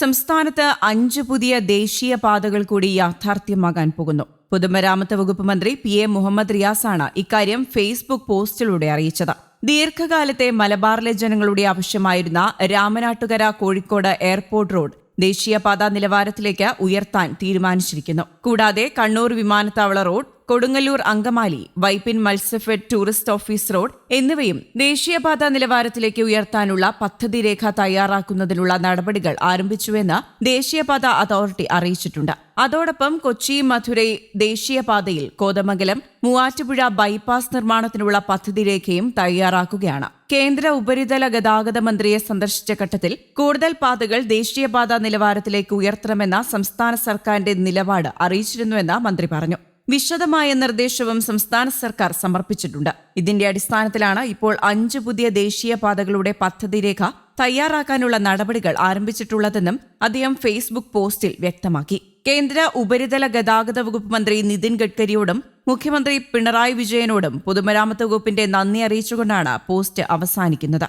സംസ്ഥാനത്ത് അഞ്ച് പുതിയ ദേശീയ പാതകൾ കൂടി യാഥാർത്ഥ്യമാകാൻ പോകുന്നു. പൊതുമരാമത്ത് വകുപ്പ് മന്ത്രി പി എ മുഹമ്മദ് റിയാസാണ് ഇക്കാര്യം ഫേസ്ബുക്ക് പോസ്റ്റിലൂടെ അറിയിച്ചത്. ദീർഘകാലത്തെ മലബാറിലെ ജനങ്ങളുടെ ആവശ്യമായിരുന്ന രാമനാട്ടുകര കോഴിക്കോട് എയർപോർട്ട് റോഡ് ദേശീയപാത നിലവാരത്തിലേക്ക് ഉയർത്താൻ തീരുമാനിച്ചിരിക്കുന്നു. കൂടാതെ കണ്ണൂർ വിമാനത്താവള road Kodungallur Angamaly Vypin Matsyafed tourist office road എന്നിവയും ദേശീയപാത നിലവാരത്തിലേക്ക് ഉയർത്താനുള്ള പദ്ധതി രേഖ തയ്യാറാക്കുന്നതിനുള്ള നടപടികൾ ആരംഭിച്ചുവെന്ന് ദേശീയപാത അതോറിറ്റി അറിയിച്ചിട്ടുണ്ട്. അതോടൊപ്പം കൊച്ചി മധുരൈ ദേശീയപാതയിൽ കോതമംഗലം മൂവാറ്റുപുഴ ബൈപ്പാസ് നിർമ്മാണത്തിനുള്ള പദ്ധതി രേഖയും തയ്യാറാക്കുകയാണ്. കേന്ദ്ര ഉപരിതല ഗതാഗത മന്ത്രിയെ സന്ദർശിച്ച ഘട്ടത്തിൽ കൂടുതൽ പാതകൾ ദേശീയപാത നിലവാരത്തിലേക്ക് ഉയർത്തണമെന്ന സംസ്ഥാന സർക്കാരിന്റെ നിലപാട് അറിയിച്ചിരുന്നുവെന്ന് മന്ത്രി പറഞ്ഞു. വിശദമായ നിർദ്ദേശവും സംസ്ഥാന സർക്കാർ സമർപ്പിച്ചിട്ടുണ്ട്. ഇതിന്റെ അടിസ്ഥാനത്തിലാണ് ഇപ്പോൾ അഞ്ച് പുതിയ ദേശീയപാതകളുടെ പദ്ധതി രേഖ തയ്യാറാക്കാനുള്ള നടപടികൾ ആരംഭിച്ചിട്ടുള്ളതെന്നും അദ്ദേഹം ഫേസ്ബുക്ക് പോസ്റ്റിൽ വ്യക്തമാക്കി. കേന്ദ്ര ഉപരിതല ഗതാഗത വകുപ്പ് മന്ത്രി നിതിൻ ഗഡ്കരിയോടും മുഖ്യമന്ത്രി പിണറായി വിജയനോടും പൊതുമരാമത്ത് വകുപ്പിന്റെ നന്ദി അറിയിച്ചുകൊണ്ടാണ് പോസ്റ്റ് അവസാനിക്കുന്നത്